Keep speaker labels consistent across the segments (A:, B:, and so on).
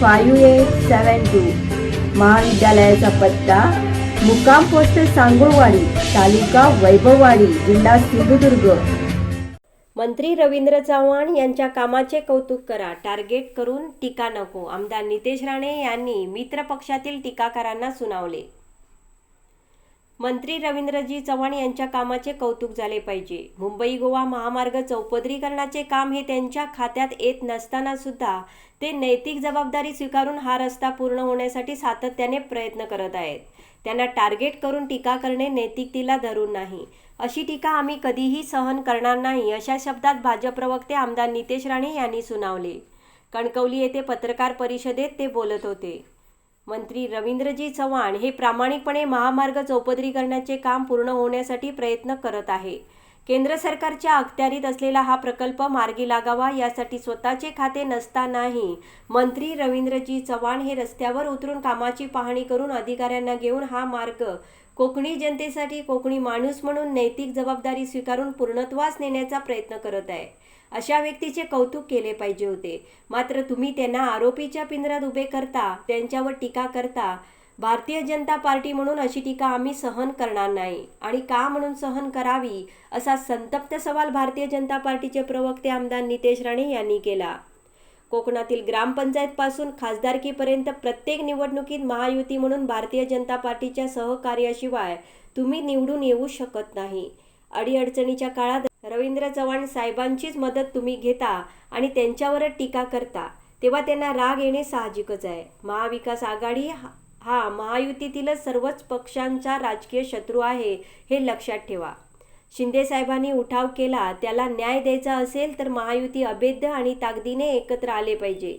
A: five eight seven two. महाविद्यालयाचा पत्ता मुक्काम पोस्ट सांगोळवाडी तालुका वैभववाडी जिल्हा सिंधुदुर्ग. मंत्री रवींद्र चव्हाण यांच्या कामाचे कौतुक करा टार्गेट करून टीका नको आमदार नितेश राणे यांनी मित्र पक्षातील टीकाकारांना सुनावले. मंत्री रवींद्रजी चव्हाण यांच्या कामाचे कौतुक झाले पाहिजे. मुंबई गोवा महामार्ग चौपदरीकरणाचे काम हे त्यांच्या खात्यात येत नसताना सुद्धा ते नैतिक जबाबदारी स्वीकारून हा रस्ता पूर्ण होण्यासाठी सातत्याने प्रयत्न करत आहेत. त्यांना टार्गेट करून टीका करणे नैतिकतेला धरून नाही. अशी टीका आम्ही कधीही सहन करणार नाही अशा शब्दात भाजप प्रवक्ते आमदार नितेश राणे यांनी सुनावले. कणकवली येथे पत्रकार परिषदेत ते बोलत होते. मंत्री रवींद्रजी चव्हाण हे प्रामाणिकपणे महामार्ग चौपदरीकरणाचे काम पूर्ण होण्यासाठी प्रयत्न करत आहे. केंद्र सरकारच्या अखत्यारीत असलेला हा प्रकल्प मार्गी लागावा यासाठी स्वतःचे खाते नसतानाही मंत्री रवींद्रजी चव्हाण हे रस्त्यावर उतरून कामाची पाहणी करून अधिकाऱ्यांना घेऊन हा मार्ग कोकणी जनतेसाठी कोकणी माणूस म्हणून नैतिक जबाबदारी स्वीकारून पूर्णत्वास नेण्याचा प्रयत्न करत आहे. अशा व्यक्तीचे कौतुक केले पाहिजे होते. मात्र तुम्ही त्यांना आरोपीच्या पिंजऱ्यात उभे करता त्यांच्यावर टीका करता. भारतीय जनता पार्टी म्हणून अशी टीका आम्ही सहन करणार नाही. आणि का म्हणून सहन करावी असा संतप्त सवाल भारतीय जनता पार्टीचे प्रवक्ते आमदार नितेश राणे यांनी केला. कोकणातील ग्रामपंचायतपासून खासदारकीपर्यंत प्रत्येक निवडणुकीत महायुती म्हणून भारतीय जनता पार्टीच्या सहकार्याशिवाय तुम्ही निवडून येऊ शकत नाही. अडीअडचणीच्या काळात रवींद्र चव्हाण साहेबांचीच मदत तुम्ही घेता आणि त्यांच्यावरच टीका करता तेव्हा त्यांना राग येणे साहजिकच आहे. महाविकास आघाडी हा- महायुतीतील महायुतीतीलच सर्वच पक्षांचा राजकीय शत्रू आहे हे लक्षात ठेवा. शिंदे साहेबांनी उठाव केला त्याला न्याय द्यायचा असेल तर महायुती अभेद्य आणि ताकदीने एकत्र आले पाहिजे.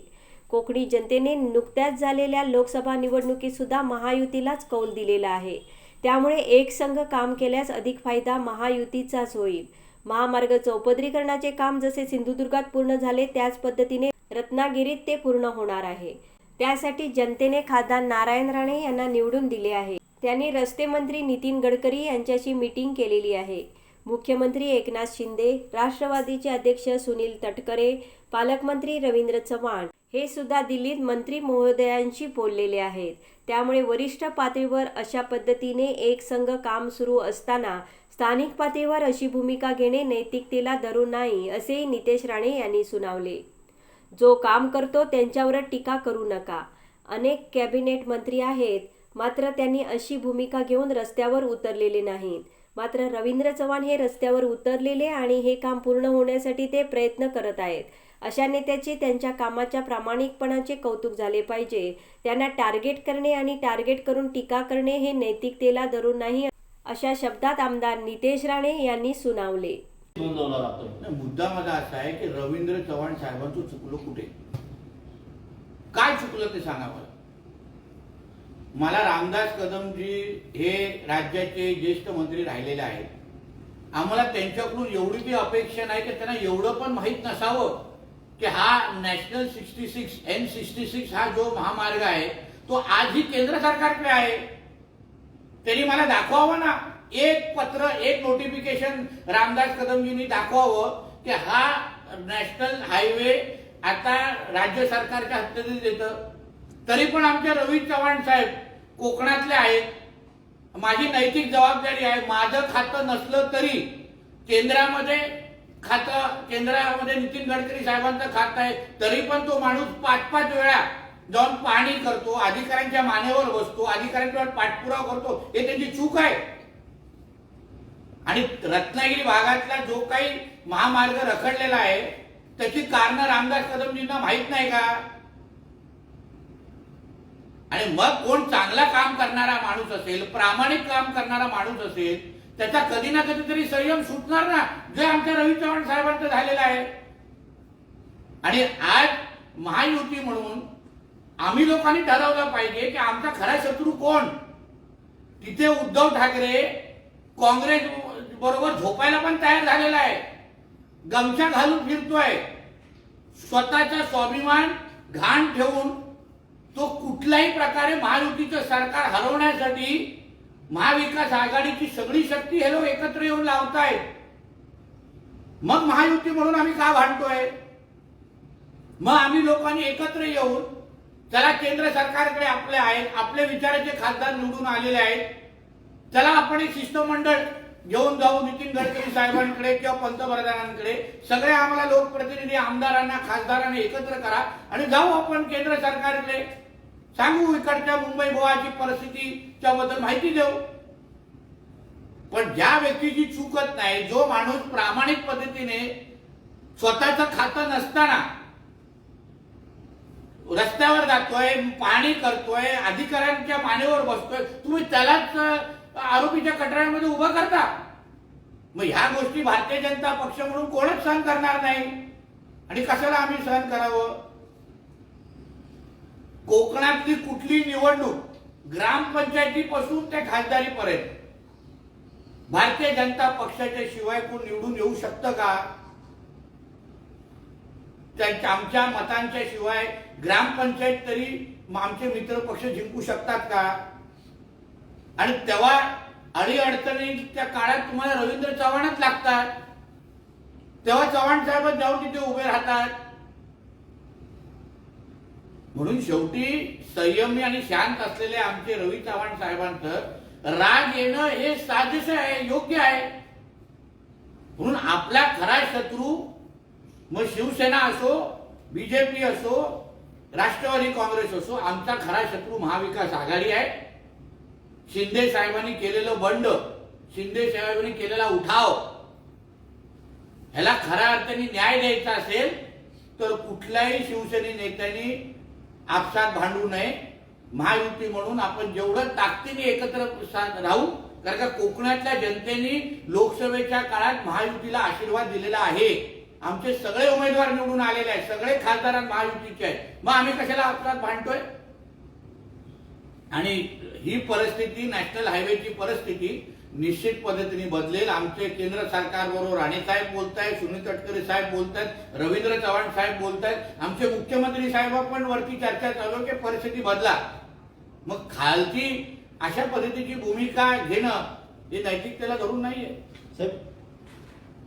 A: कोकणी जनतेने नुकत्याच झालेल्या लोकसभा निवडणुकीत सुद्धा महायुतीलाच कौल दिलेला आहे. त्यामुळे एक संघ काम केल्यास अधिक फायदा महायुतीचाच होईल. महामार्ग चौपदरीकरणाचे काम जसे सिंधुदुर्गात पूर्ण झाले त्याच पद्धतीने रत्नागिरीत ते पूर्ण होणार आहे. त्यासाठी जनतेने खासदार नारायण राणे यांना निवडून दिले आहे. त्यांनी रस्ते मंत्री नितीन गडकरी यांच्याशी मीटिंग केलेली आहे. मुख्यमंत्री एकनाथ शिंदे राष्ट्रवादीचे अध्यक्ष सुनील तटकरे पालकमंत्री रवींद्र चव्हाण हे सुद्धा दिल्लीत मंत्री महोदयांशी बोललेले आहेत. त्यामुळे वरिष्ठ पातळीवर अशा पद्धतीने एक संघ काम सुरू असताना स्थानिक पातळीवर अशी भूमिका घेणे नैतिकतेला धरून नाही असेही नितेश राणे यांनी सुनावले. जो काम करतो त्यांच्यावर टीका करू नका. अनेक कॅबिनेट मंत्री आहेत मात्र त्यांनी अशी भूमिका घेऊन रस्त्यावर उतरलेले नाहीत. मात्र रवींद्र चव्हाण हे रस्त्यावर उतरलेले आणि हे काम पूर्ण होण्यासाठी ते प्रयत्न करत आहेत. अशा नेत्याचे त्यांच्या कामाच्या प्रामाणिकपणाचे कौतुक झाले पाहिजे. त्यांना टार्गेट करणे आणि टार्गेट करून टीका करणे हे नैतिकतेला धरून नाही अशा शब्दात आमदार नितेश राणे यांनी सुनावले.
B: मुद्दा माझा असा आहे की रवींद्र चव्हाण साहेबांचं चुकलो कुठे? काय चुकलं ते सांगा मला मला रामदास कदमजी हे राज्याचे ज्येष्ठ मंत्री राहिलेले आहेत. आम्हाला त्यांच्याकडून एवढी बी अपेक्षा नाही की त्यांना एवढं पण माहीत नसावं की हा national sixty six N sixty six हा जो महामार्ग आहे तो आजही केंद्र सरकारकडे आहे. त्यांनी मला दाखवावं ना. एक पत्र एक नोटिफिकेशन रामदास कदमजींनी दाखवावं की हा नॅशनल हायवे आता राज्य सरकारच्या हद्दीत येतं. तरी पण आमचे रवी चव्हाण साहेब कोकणातले आहेत. माझी नैतिक जबाबदारी आहे. माझं खातं नसलं तरी केंद्रामध्ये खातं केंद्रामध्ये नितीन गडकरी साहेबांचं खातं आहे. तरी पण तो माणूस पाच पाच वेळा जाऊन पाहणी करतो अधिकाऱ्यांच्या मानेवर बसतो अधिकाऱ्यांच्या पाठपुरावा करतो हे त्यांची चूक आहे. आणि रत्नागिरी भागातला जो काही महामार्ग रखडलेला आहे त्याची कारण रामदास कदमजींना माहीत नाही का? आणि मग कोण चांगला काम करणारा माणूस असेल प्रामाणिक काम करणारा माणूस असेल त्याचा कधी ना कधीतरी संयम सुटणार ना जे आमच्या रवी चव्हाण साहेबांचं झालेलं आहे. आणि आज महायुती म्हणून आम्ही लोकांनी ठरवलं पाहिजे की आमचा खरा शत्रू कोण? तिथे उद्धव ठाकरे काँग्रेस बरोबर झोपायला पण तयार झालेला आहे. गमछा घालून फिरतोय. स्वतःचा स्वाभिमान घाण ठेवून तो कुठल्याही प्रकारे महायुतीचं सरकार हलवण्यासाठी महाविकास आघाडीची सगळी शक्ती हे लोक एकत्र येऊन लावतायत. मग महायुती म्हणून आम्ही का भांडतोय? मग आम्ही लोकांनी एकत्र येऊन चला केंद्र सरकारकडे आपले आहेत आपले विचाराचे खासदार निवडून आलेले आहेत. चला आपण एक शिष्टमंडळ घेऊन जाऊ नितीन गडकरी साहेबांकडे किंवा पंतप्रधानांकडे. सगळे आम्हाला लोकप्रतिनिधी आमदारांना खासदारांना एकत्र करा आणि जाऊ आपण केंद्र सरकारकडे. सांगू इकडच्या मुंबई गोवाची परिस्थितीच्या बद्दल माहिती देऊ. पण ज्या व्यक्तीची चूकत नाही जो माणूस प्रामाणिक पद्धतीने स्वतःचं खातं नसताना रस्त्यावर जातोय पाणी करतोय अधिकाऱ्यांच्या मानेवर बसतोय. तुम्ही त्यालाच आरोपीच्या कटड्यामध्ये उभं करता. मग ह्या गोष्टी भारतीय जनता पक्ष म्हणून कोणच सहन करणार नाही. आणि कशाला आम्ही सहन करावं? कोकणातली कुठली निवडणूक ग्रामपंचायतीपासून ते खासदारीपर्यंत? भारतीय जनता पक्षाच्या शिवाय कोण निवडून येऊ शकतं का? त्यांच्या आमच्या मतांच्या शिवाय ग्रामपंचायत तरी आमचे मित्र पक्ष जिंकू शकतात का? आणि तेव्हा अडी अडचणीच्या काळात तुम्हाला रवींद्र चव्हाणच लागतात. तेव्हा चव्हाण साहेब जाऊन तिथे उभे राहतात. म्हणून शेवटी संयमी आणि शांत असलेले आमचे रवी चव्हाण साहेबांचं राग येणं हे साजेस आहे योग्य आहे. म्हणून आपला खरा शत्रू मग शिवसेना असो बीजेपी असो राष्ट्रवादी काँग्रेस असो आमचा खरा शत्रू महाविकास आघाडी आहे. शिंदे साहेबांनी केलेलं बंड शिंदे साहेबांनी केलेला उठाव ह्याला खऱ्या अर्थाने न्याय द्यायचा असेल तर कुठल्याही शिवसेने नेत्यांनी आपसात भांडू नये. महायुती म्हणून आपण जेवढं ताकदीने एकत्र राहू कारण का कोकणातल्या जनतेने लोकसभेच्या काळात महायुतीला आशीर्वाद दिलेला आहे. आमचे सगळे उमेदवार निवडून आलेले आहेत. सगळे खासदार महायुतीचे आहेत. मग आम्ही कशाला आपल्यात भांडतोय? आणि ही परिस्थिती नॅशनल हायवेची परिस्थिती निश्चित पद्धतीने बदलेल. आमचे केंद्र सरकार बरोबर राणे साहेब बोलतायत सुनील तटकरे साहेब बोलतायत रवींद्र चव्हाण साहेब बोलतायत. आमचे मुख्यमंत्री साहेब पण वरती चर्चा चालू की परिस्थिती बदला. मग खालची अशा पद्धतीची भूमिका घेणं हे नैतिकतेला धरून नाहीये.
C: साहेब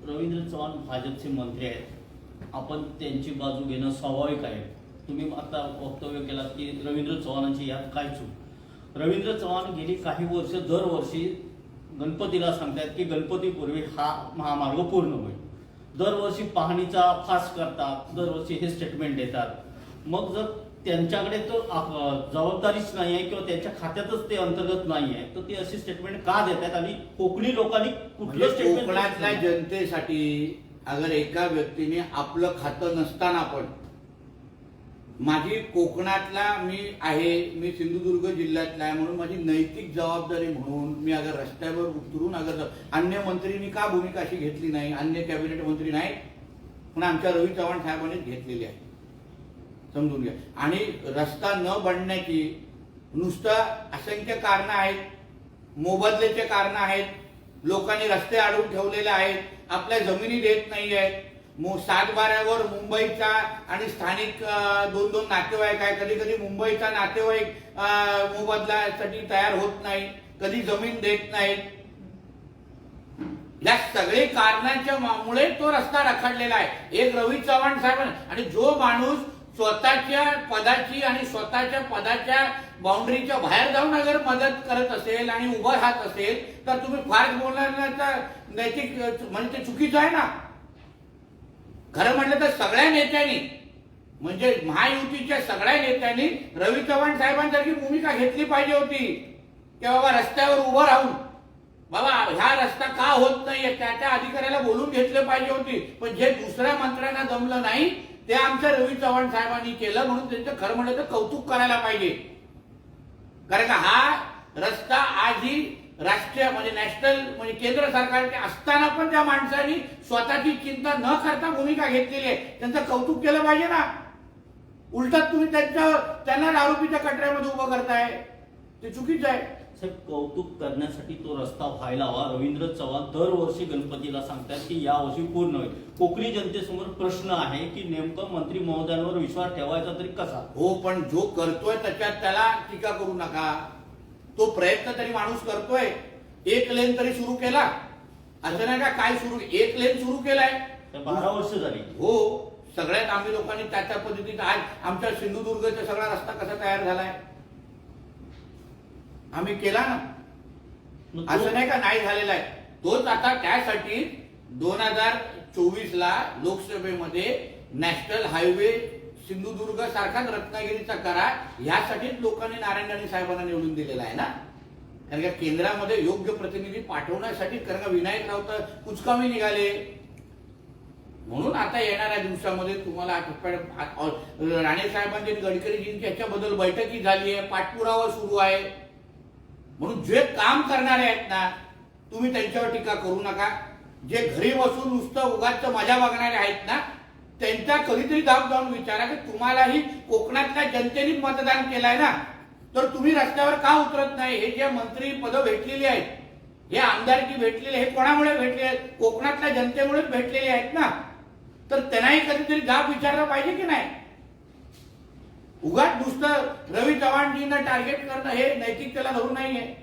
C: रवींद्र चव्हाण भाजपचे मंत्री आहेत. आपण त्यांची बाजू घेणं स्वाभाविक आहे. तुम्ही आता वक्तव्य केलात की रवींद्र चव्हाणांची यात काय चूक? रवींद्र चव्हाण गेली काही वर्ष दरवर्षी गणपतीला सांगतात की गणपतीपूर्वी हा महामार्ग पूर्ण होईल. दरवर्षी पाहणीचा फास करतात दरवर्षी हे स्टेटमेंट देतात. मग जर त्यांच्याकडे आप- जबाबदारीच नाही आहे किंवा त्यांच्या खात्यातच ते अंतर्गत नाही आहे. तर ते अशी स्टेटमेंट का देत आहेत? आणि कोकणी लोकांनी कुठलं
B: म्हणजे
C: स्टेटमेंट
B: कोकणातल्या जनतेसाठी अगर एका व्यक्तीने आपलं खातं नसताना पण माझी कोकणातला मी आहे मी सिंधुदुर्ग जिल्ह्यातला आहे म्हणून माझी नैतिक जबाबदारी म्हणून मी अगर रस्त्यावर उतरून अगर अन्य मंत्रींनी का भूमिका अशी घेतली नाही? अन्य कॅबिनेट मंत्री नाही? पण आमच्या रवी चव्हाण साहेबांनीच घेतलेली आहे. समजून घ्या. आणि रस्ता न बनण्याची नुसतं असंख्य कारणं आहेत. मोबदल्याचे कारणं आहेत. लोकांनी रस्ते अडवून ठेवलेले आहेत. आपल्या जमिनी देत नाही आहेत मो सातबाऱ्यावर मुंबईचा आणि स्थानिक दोन दोन नातेवाईक आहे कधी कधी मुंबईचा नातेवाईक मोबदल्यासाठी तयार होत नाही. कधी जमीन देत नाहीत. या सगळे कारणांच्या मुळे तो रस्ता रखडलेला आहे. एक रवी चव्हाण साहेब आणि जो माणूस स्वतःच्या पदाची आणि स्वतःच्या पदाच्या बाउंड्रीच्या बाहेर जाऊन अगर मदत करत असेल आणि उभं राहत असेल तर तुम्ही फार बोलण्याचा नैतिक म्हणजे चुकीचं आहे ना? खरं म्हटलं तर सगळ्या नेत्यांनी म्हणजे महायुतीच्या सगळ्या नेत्यांनी रवी चव्हाण साहेबांसारखी भूमिका घेतली पाहिजे होती की बाबा रस्त्यावर उभं राहून बाबा ह्या रस्ता का होत नाहीये त्या त्या अधिकाऱ्याला बोलून घेतले पाहिजे होती पण जे दुसऱ्या मंत्र्यांना जमलं नाही ते आमच्या रवी चव्हाण साहेबांनी केलं म्हणून त्यांचं खरं म्हणलं तर कौतुक करायला पाहिजे. कारण का हा रस्ता आजही राष्ट्रीय म्हणजे नॅशनल म्हणजे केंद्र सरकारचे असताना पण त्या माणसांनी स्वतःची चिंता न करता भूमिका घेतलेली आहे. त्यांचं कौतुक केलं पाहिजे ना. उलटत तुम्ही त्यांच्या त्यांना आरोपीच्या कटऱ्यामध्ये उभं करताय. ते चुकीचं आहे.
C: साहेब कौतुक करण्यासाठी तो रस्ता व्हायला हवा. रवींद्र चव्हाण दरवर्षी गणपतीला सांगतात की यावर्षी पूर्ण होईल. कोकणी जनतेसमोर प्रश्न आहे की नेमकं मंत्री महोदयांवर विश्वास ठेवायचा तरी कसा?
B: हो पण जो करतोय त्याच्यात त्याला टीका करू नका. तो प्रयत्न तरी माणूस करतोय. एक लेन तरी सुरू केला. असं नाही का काय सुरू? एक लेन सुरू केलाय.
C: बारा वर्ष झाली.
B: हो सगळ्यात आम्ही लोकांनी त्या त्या पद्धतीने आज आमच्या सिंधुदुर्गचा सगळा रस्ता कसा तयार झालाय? आम्ही केला ना. असं नाही का नाही झालेला आहे. तोच आता त्यासाठी दोन हजार चोवीस ला लोकसभेमध्ये नॅशनल हायवे सिंधुदुर्ग सारखाच रत्नागिरीचा करा यासाठीच लोकांनी नारायण राणे साहेबांना निवडून दिलेला आहे ना. कारण का केंद्रामध्ये योग्य प्रतिनिधी पाठवण्यासाठी कारण का विनायक राऊत कुचकामी निघाले. म्हणून आता येणाऱ्या दिवसामध्ये तुम्हाला राणे साहेबांची गडकरीजींची याच्याबद्दल बैठकी झाली आहे. पाठपुरावा सुरू आहे. म्हणून जे काम करणारे आहेत ना तुम्ही त्यांच्यावर टीका करू नका. जे घरी बसून नुसतं उगाच मजा बघणारे आहेत ना त्यांच्या कधीतरी दाब जाऊन विचारा की तुम्हालाही कोकणातल्या जनतेने मतदान केलंय ना. तर तुम्ही रस्त्यावर का उतरत नाही? हे जे मंत्री पद भेटलेली आहेत हे आमदारकी भेटलेले हे कोणामुळे भेटले आहेत? कोकणातल्या जनतेमुळेच भेटलेले आहेत ना. तर त्यांनाही कधीतरी जाब विचारला पाहिजे की नाही? उगाच नुसतं रवी चव्हाणजींना टार्गेट करणं हे नैतिकतेला धरून नाहीये.